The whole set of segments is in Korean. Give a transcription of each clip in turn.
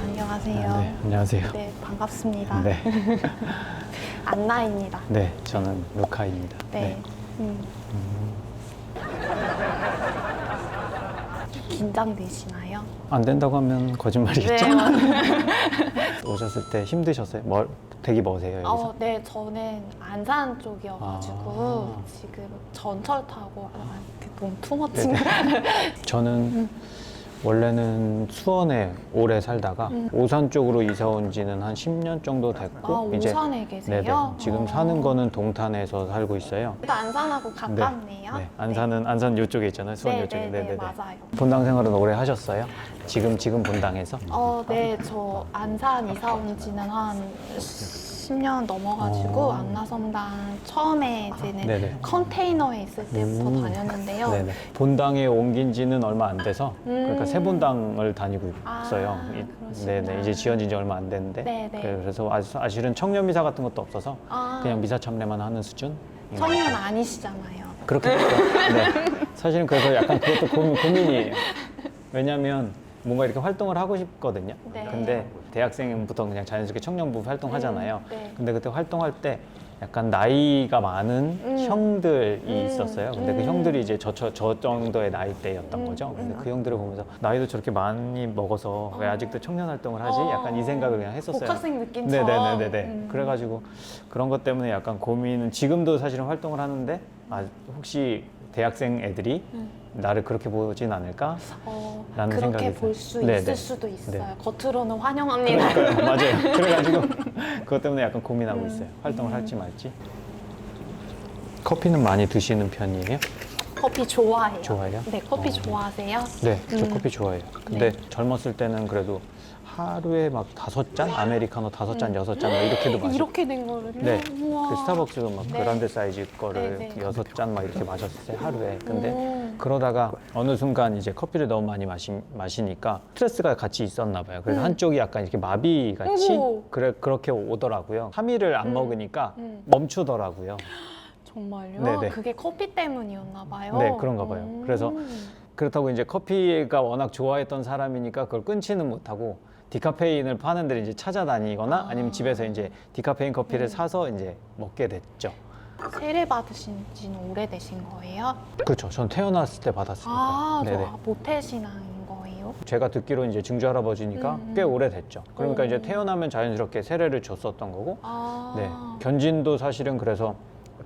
안녕하세요. 네, 안녕하세요. 네, 반갑습니다. 네, 안나입니다. 네, 저는 루카입니다. 네. 음. 긴장되시나요? 안 된다고 하면 거짓말이겠죠? 네, 오셨을 때 힘드셨어요? 멀, 되게 머세요 여기서? 어, 네, 저는 안산 쪽이어가지고 아. 지금 전철 타고 아, 그 너무 투머치. 저는 원래는 수원에 오래 살다가 음. 오산 쪽으로 이사 온 지는 한 10년 정도 됐고 아, 오산에 계세요? 네네. 지금 어. 사는 거는 동탄에서 살고 있어요. 또 안산하고 가깝네요. 네, 안산은 안산 이쪽에 있잖아요. 수원 네, 이쪽에. 네, 네, 맞아요. 본당 생활은 오래 하셨어요? 지금 지금 본당에서? 어, 네, 저 안산 이사 온 지는 한 10년 넘어가지고 어. 안나성당 처음에 이제는 네네. 컨테이너에 있을 때부터 음. 다녔는데요. 네네. 본당에 옮긴 지는 얼마 안 돼서 그러니까 음. 새 본당을 다니고 아, 있어요. 이- 그러시구나. 네네. 이제 지어진 지 얼마 안 됐는데 네네. 그래서 아- 사실은 청년 미사 같은 것도 없어서 아, 그냥 미사 참례만 하는 수준. 청년 아니시잖아요. 그렇게 됐죠. 네. 사실은 그래서 약간 그것도 고민, 고민이에요. 왜냐하면 뭔가 이렇게 활동을 하고 싶거든요. 네. 근데 대학생부터 그냥 자연스럽게 청년부 활동하잖아요. 음, 네. 근데 그때 활동할 때 약간 나이가 많은 음. 형들이 음, 있었어요. 근데 그 음. 형들이 이제 저, 저, 저 정도의 나이대였던 음, 거죠. 근데 음. 그 형들을 보면서 나이도 저렇게 많이 먹어서 왜 어. 아직도 청년 활동을 하지? 어. 약간 이 생각을 그냥 했었어요. 복학생 느낌처럼. 네네네네. 음. 그래가지고 그런 것 때문에 약간 고민은 지금도 사실은 활동을 하는데 아, 혹시 대학생 애들이 음. 나를 그렇게 보진 않을까? 어, 라는 그렇게 생각이 볼 들어요. 수 네네. 있을 수도 있어요. 네. 겉으로는 환영합니다. 그러니까요. 맞아요. 그래가지고 그것 때문에 약간 고민하고 음. 있어요. 활동을 음. 할지 말지. 커피는 많이 드시는 편이에요? 커피 좋아해요. 좋아해요? 네, 커피 어. 좋아하세요? 네, 저 음. 커피 좋아해요. 근데 네. 젊었을 때는 그래도 하루에 막 다섯 잔 아메리카노 다섯 잔 음. 여섯 잔 막 이렇게도 마시고 이렇게 된 거를요? 네. 우와. 그 스타벅스도 막 네. 그란데 사이즈 거를 네, 네. 여섯 잔 막 이렇게 마셨어요 하루에. 근데 음. 그러다가 어느 순간 이제 커피를 너무 많이 마시, 마시니까 스트레스가 같이 있었나 봐요. 그래서 음. 한쪽이 약간 이렇게 마비 같이. 그래 그렇게 오더라고요. 3일을 안 음. 먹으니까 음. 멈추더라고요. 정말요? 네네. 그게 커피 때문이었나 봐요. 네, 그런가 봐요. 음. 그래서 그렇다고 이제 커피가 워낙 좋아했던 사람이니까 그걸 끊지는 못하고 디카페인을 파는 데를 이제 찾아다니거나 아. 아니면 집에서 이제 디카페인 커피를 음. 사서 이제 먹게 됐죠. 세례 받으신 지는 오래되신 거예요? 그렇죠. 전 태어났을 때 받았으니까. 아, 저 네네. 아, 모태신앙인 거예요? 제가 듣기로 이제 증조 할아버지니까 음, 음. 꽤 오래됐죠. 그러니까 오. 이제 태어나면 자연스럽게 세례를 줬었던 거고, 아, 네 견진도 사실은 그래서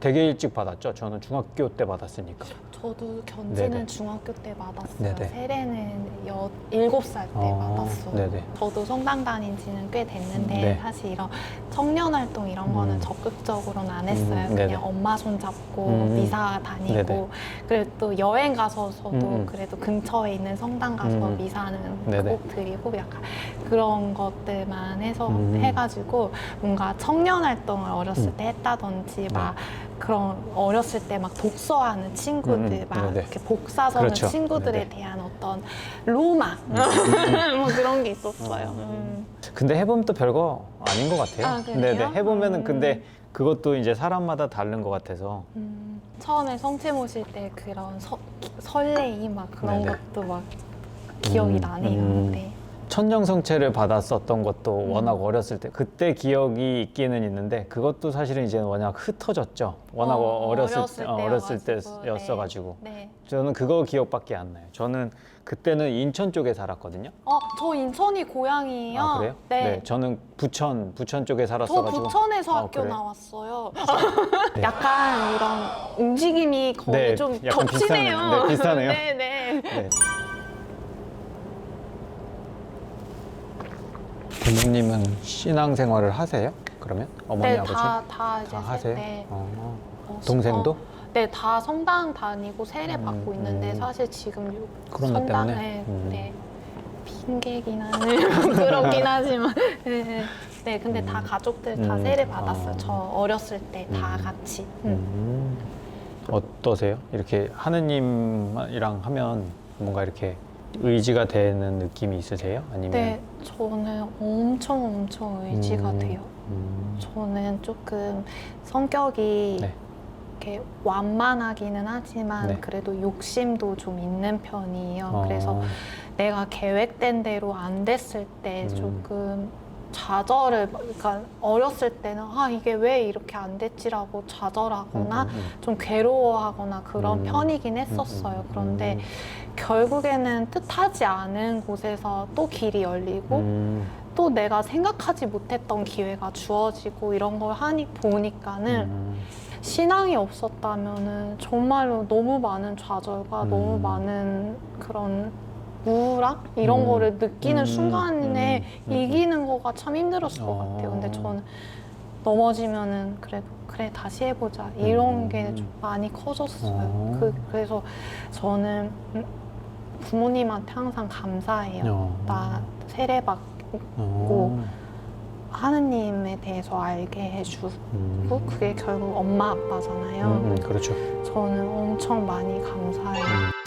되게 일찍 받았죠. 저는 중학교 때 받았으니까. 저도 견지는 네네. 중학교 때 받았어요. 네네. 세례는 여, 일곱 살때 어, 받았어요. 네네. 저도 성당 다닌 지는 꽤 됐는데 네. 사실 이런 청년 활동 이런 거는 음. 적극적으로는 안 했어요. 음, 네네. 그냥 엄마 손 잡고 음. 미사 다니고 네네. 그리고 또 여행 가서 저도 음, 음. 그래도 근처에 있는 성당 가서 음. 미사는 네네. 꼭 드리고 약간 그런 것들만 해서 음. 해가지고 뭔가 청년 활동을 어렸을 음. 때 했다든지 막 그런 어렸을 때 막 독서하는 친구들 음, 음. 막 네네. 이렇게 복사 서는 그렇죠. 친구들에 네네. 대한 어떤 로망 뭐 그런 게 있었어요. 어. 음. 근데 해보면 또 별거 아닌 것 같아요. 아, 그래요? 네네. 해보면은 음. 근데 그것도 이제 사람마다 다른 것 같아서. 음. 처음에 성체 모실 때 그런 서, 설레임 막 그런 네네. 것도 막 기억이 음, 나네요. 음. 네. 천정성체를 받았었던 것도 음. 워낙 어렸을 때 그때 기억이 있기는 있는데 그것도 사실은 이제 워낙 흩어졌죠. 워낙 어, 어, 렸을 어렸을 때, 어, 어렸을 때여가지고, 때였어가지고 네. 저는 그거 기억밖에 안 나요. 저는 그때는 인천 쪽에 살았거든요. 어, 저 인천이 고향이에요. 아 그래요? 네. 저는 부천 부천 쪽에 저 살았어가지고. 부천에서 아, 학교 그래요? 나왔어요. 네. 약간 이런 움직임이 거의 네, 좀 약간 겹치네요. 비슷하네요. 네, 비슷하네요. 네, 네. 네. 부모님은 신앙생활을 하세요? 그러면 어머니 네, 아버지 다, 다 이제 다 하세요? 네. 어. 어, 동생도? 어, 네, 다 성당 다니고 세례 음, 받고 있는데 음. 사실 지금 요 코로나 성당에 때문에? 음. 네, 핑계긴 하네요. 그렇긴 하지만 네, 네. 네, 근데 다 음. 가족들 다 음. 세례 받았어요. 어. 저 어렸을 때 다 음. 같이. 음. 음. 어떠세요? 이렇게 하느님이랑 하면 뭔가 이렇게 의지가 되는 느낌이 있으세요? 아니면 네, 저는 엄청 엄청 의지가 음, 돼요. 음. 저는 조금 성격이 네. 이렇게 완만하기는 하지만 네. 그래도 욕심도 좀 있는 편이에요. 어, 그래서 내가 계획된 대로 안 됐을 때 음. 조금 좌절을 그러니까 어렸을 때는 아 이게 왜 이렇게 안 됐지라고 좌절하거나 음, 음, 음. 좀 괴로워하거나 그런 음. 편이긴 음, 했었어요. 음, 그런데 음. 결국에는 뜻하지 않은 곳에서 또 길이 열리고 음, 또 내가 생각하지 못했던 기회가 주어지고 이런 걸 하니 보니까는 음. 신앙이 없었다면은 정말로 너무 많은 좌절과 음. 너무 많은 그런 우울함 이런 음. 거를 느끼는 음. 순간에 음. 음. 이기는 거가 참 힘들었을 것 어. 같아요. 근데 저는 넘어지면은 그래도 그래 다시 해보자 이런 음. 게좀 많이 커졌어요. 어. 그, 그래서 저는 음, 부모님한테 항상 감사해요. 어. 나 세례받고 어. 하느님에 대해서 알게 해주고 음. 그게 결국 엄마 아빠잖아요. 음, 음, 그렇죠. 저는 엄청 많이 감사해요. 음.